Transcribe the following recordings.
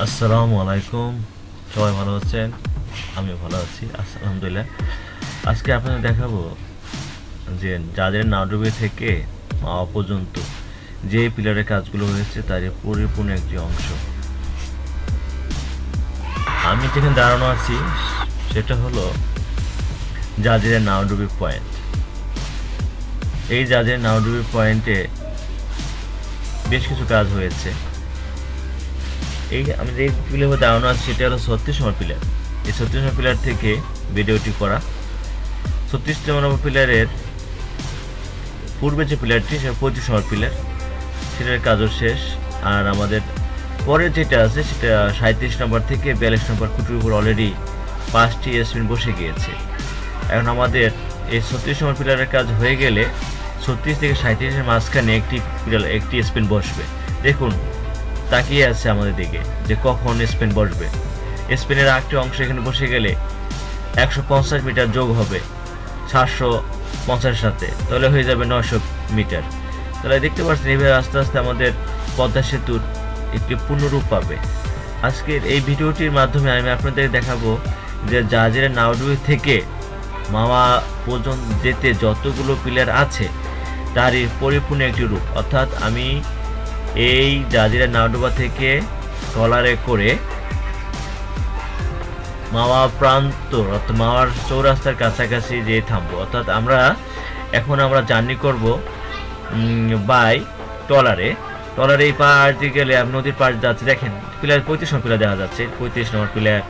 আসসালামু আলাইকুম। সবাই ভালো আছেন? আমিও ভালো আছি আলহামদুলিল্লাহ। আজকে আপনাদের দেখাবো যে যাদের নাডুবে থেকে মাওয়া পর্যন্ত যে পিলারের কাজগুলো হয়েছে তার পরিপূর্ণ একটি অংশ। আমি যেখানে দাঁড়ানো আছি, সেটা হলো জাজিরের নাওডুবি পয়েন্ট এই জাজিরের নাওডুবি পয়েন্টে বেশ কিছু কাজ হয়েছে। এই আমি যে পিলার দাঁড়ানো আছে, সেটা হলো ছত্রিশ নম্বর পিলার। এই ছত্রিশ নম্বর পিলার থেকে ভিডিওটি করা। ছত্রিশ নম্বর পিলারের পূর্বে যে পিলারটি, সেটা পঁচিশ নম্বর পিলার। সেটার কাজও শেষ। আর আমাদের পরের যেটা আছে, সেটা সাঁত্রিশ নম্বর থেকে বিয়াল্লিশ নম্বর খুঁটির উপর অলরেডি পাঁচটি এসপিন বসে গিয়েছে। এখন আমাদের এই ছত্রিশ নম্বর পিলারের কাজ হয়ে গেলে ছত্রিশ থেকে সাঁত্রিশের মাঝখানে একটি একটি স্পিন বসবে। দেখুন তাকিয়ে আছে আমাদের দিকে যে কখন স্পেন বসবে। স্পেনের আরেকটি অংশ এখানে বসে গেলে একশো পঞ্চাশ মিটার যোগ হবে সাতশো পঞ্চাশের সাথে। তাহলে হয়ে যাবে নশো মিটার। তাহলে দেখতে পাচ্ছেন এইভাবে আস্তে আস্তে আমাদের পদ্মা সেতুর একটি পূর্ণরূপ পাবে। আজকের এই ভিডিওটির মাধ্যমে আমি আপনাদের দেখাবো যে জাহাজের নাওডুবি থেকে মামা পর্যন্ত যেতে যতগুলো পিলার আছে, তারই পরিপূর্ণ একটি রূপ। অর্থাৎ আমি এই জাজিরা নাওডোবা থেকে ট্রলারে করে মাওয়া প্রান্ত, অর্থাৎ মাওয়ার চৌরাস্তার কাছাকাছি যে থামবো। অর্থাৎ আমরা এখন আমরা জার্নি করব বাই ট্রলারে। ট্রলারে এই পার দিয়ে গেলে নদীর পাশ যাচ্ছে। দেখেন, পিলার পঁয়ত্রিশ নম্বর পিলার দেখা যাচ্ছে। পঁয়ত্রিশ নম্বর পিলার,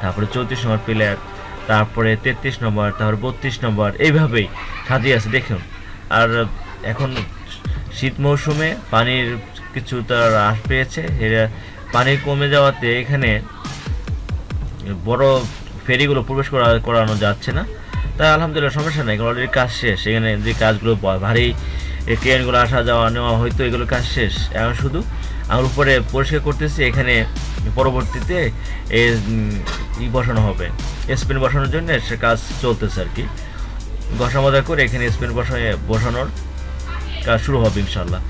তারপরে চৌত্রিশ নম্বর পিলার, তারপরে তেত্রিশ নম্বর, তারপরে বত্রিশ নম্বর, এইভাবেই সাজিয়ে আছে। দেখুন, আর এখন শীত মৌসুমে পানির কিছু তার হ্রাস পেয়েছে। এরা পানি কমে যাওয়াতে এখানে বড় ফেরিগুলো প্রবেশ করা, করানো যাচ্ছে না। তাই আলহামদুলিল্লাহ সমস্যা নেই এগুলো অলরেডি কাজ শেষ। এখানে যে কাজগুলো ভারী ট্রেনগুলো আসা যাওয়া নেওয়া হয়তো এগুলো কাজ শেষ। এখন শুধু আমার উপরে পরিষ্কার করতেছি, এখানে পরবর্তীতে ই বসানো হবে। স্পিন বসানোর জন্য সে কাজ চলতেছে আর কি। বসা মজা করে এখানে স্পিন বসায়, বসানোর কাজ শুরু হবে ইনশাল্লাহ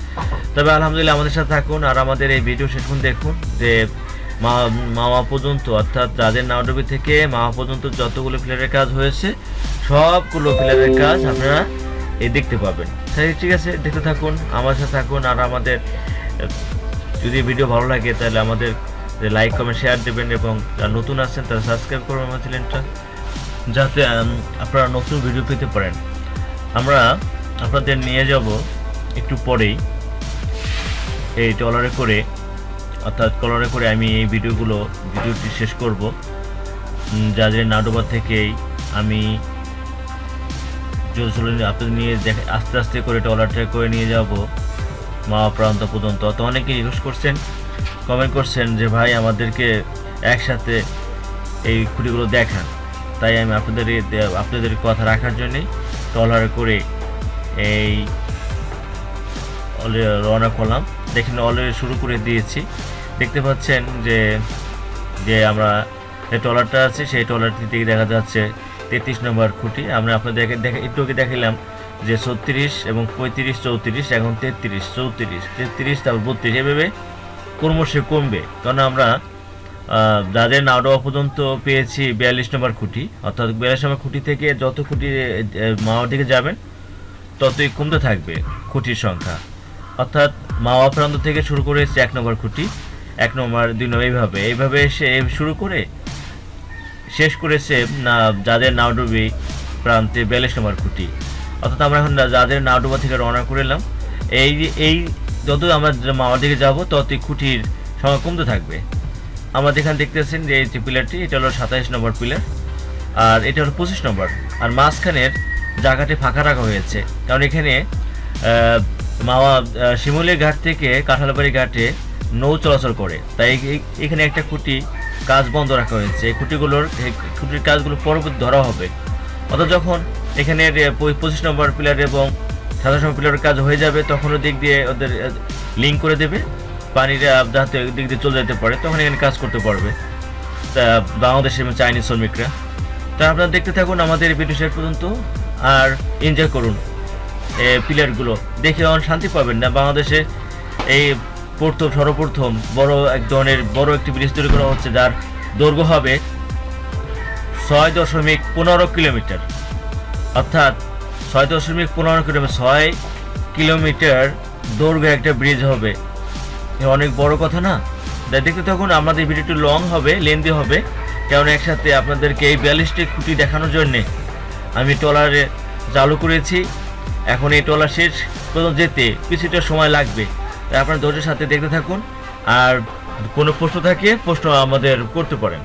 তবে আলহামদুলিল্লাহ আমাদের সাথে থাকুন আর আমাদের এই ভিডিও শেষুন দেখুন যে মা মামা পর্যন্ত, অর্থাৎ যাদের নাওডবি থেকে মামা পর্যন্ত যতগুলো প্লেয়ারের কাজ হয়েছে, সবগুলো প্লেয়ারের কাজ আপনারা এই দেখতে পাবেন। তাই ঠিক আছে, দেখতে থাকুন, আমার সাথে থাকুন আর আমাদের, যদি ভিডিও ভালো লাগে তাহলে আমাদের লাইক কমেন্ট শেয়ার দেবেন এবং যারা নতুন আছেন তারা সাবস্ক্রাইব করবেন আমার চ্যানেলটা যাতে আপনারা নতুন ভিডিও পেতে পারেন। আমরা আপনাদের নিয়ে যাব একটু পরেই এই ট্রলারে করে, অর্থাৎ ট্রলারে করে আমি এই ভিডিওগুলো, ভিডিওটি শেষ করব। যাদের নাডোবা থেকেই আমি জোর আপনাদের নিয়ে দেখে, আস্তে আস্তে করে ট্রলারটা করে নিয়ে যাব মা প্রান্ত পর্যন্ত। তো অনেকে রিকোয়েস্ট করছেন কমেন্ট করছেন যে, ভাই, আমাদেরকে একসাথে এই খুঁটিগুলো দেখান। তাই আমি আপনাদের আপনাদের কথা রাখার জন্যে ট্রলারে করে এই রওনা করলাম। দেখেন অলরেডি শুরু করে দিয়েছি। দেখতে পাচ্ছেন যে যে আমরা যে ট্রলারটা আছে, সেই ট্রলারটি থেকে দেখা যাচ্ছে তেত্রিশ নম্বর খুঁটি। আমরা আপনাদেরকে দেখে, একটু আগে দেখালাম যে ছত্রিশ এবং পঁয়ত্রিশ, চৌত্রিশ, এখন তেত্রিশ, চৌত্রিশ, তেত্রিশ, তারপর বত্রিশ, এভাবে ক্রমশ কমবে। কারণ আমরা যাদের নাওডোয়া পর্যন্ত পেয়েছি বিয়াল্লিশ নম্বর খুঁটি, অর্থাৎ বিয়াল্লিশ নম্বর খুঁটি থেকে যত খুঁটি মাওয়ার দিকে যাবেন, ততই কমতে থাকবে খুঁটির সংখ্যা। অর্থাৎ মাওয়া প্রান্ত থেকে শুরু করেছে এক নম্বর খুঁটি, এক নম্বর দুই নম্বর, এইভাবে এইভাবে এসে শুরু করে, শেষ করেছে না, যাদের নাওডুবি প্রান্তে বেলেশ নম্বর খুঁটি। অর্থাৎ আমরা এখন যাদের নাওডুবা থেকে রওনা করে এলাম, এই এই যত আমরা মাওয়ার দিকে যাব, ততই খুঁটির সংখ্যা কমতে থাকবে। আমরা যেখানে দেখতেছেন যে এই যে পিলারটি, এটা হলো সাতাইশ নম্বর পিলার, আর এটা হলো পঁচিশ নম্বর। আর মাঝখানের জায়গাটি ফাঁকা রাখা হয়েছে, কারণ এখানে মাওয়া আহ, শিমুলিয়া ঘাট থেকে কাঁঠালবাড়ি ঘাটে নৌ চলাচল করে। তাই এখানে একটা খুঁটি কাজ বন্ধ রাখা হয়েছে। এই খুঁটিগুলোর খুঁটির কাজগুলো পরবর্তী ধরা হবে। অর্থাৎ যখন এখানে পঁচিশ নম্বর পিলার এবং সাতাশ নম্বর পিলারের কাজ হয়ে যাবে তখন দিক দিয়ে ওদের লিঙ্ক করে দেবে। পানিটা যাতে দিক দিয়ে চলে যেতে পারে তখন এখানে কাজ করতে পারবে। তা বাংলাদেশের এবং চাইনিজ শ্রমিকরা। তা আপনারা দেখতে থাকুন আমাদের ভিডিও শেষ পর্যন্ত আর এনজয় করুন। এই পিলারগুলো। দেখে অন শান্তি পাবেন না। বাংলাদেশে এই প্রথম, সর্বপ্রথম বড় এক ধরনের বড় একটি ব্রিজ তৈরি করা হচ্ছে, যার দৈর্ঘ্য হবে ছয় দশমিক পনেরো কিলোমিটার। অর্থাৎ ছয় দশমিক পনেরো কিলোমিটার, ছয় কিলোমিটার দৈর্ঘ্য একটা ব্রিজ হবে। অনেক বড় কথা না? তাই দেখতে তখন আমাদের ভিডিওটি লং হবে, লেন্দি হবে, কারণ একসাথে আপনাদেরকে এই ব্যালিস্টিক খুঁটি দেখানোর জন্যে আমি ট্রলারে চালু করেছি। এখন এই ট্রলার শেষ। পর্যন্ত যেতে কিছুটা সময় লাগবে। তাই আপনারা ধৈর্যের সাথে দেখতে থাকুন। আর কোনো প্রশ্ন থাকে, প্রশ্ন আমাদের করতে পারেন।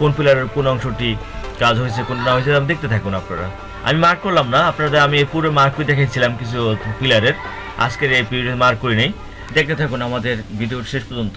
কোন পিলারের কোন অংশটি কাজ হয়েছে, কোন না হয়েছে আমি দেখতে থাকুন আপনারা। আমি মার্ক করলাম না, আপনাদের আমি পুরো মার্ক করে দেখেছিলাম কিছু পিলারের। আজকের এই পিরিয়ড মার্ক করি নেই। দেখতে থাকুন আমাদের ভিডিওর শেষ পর্যন্ত।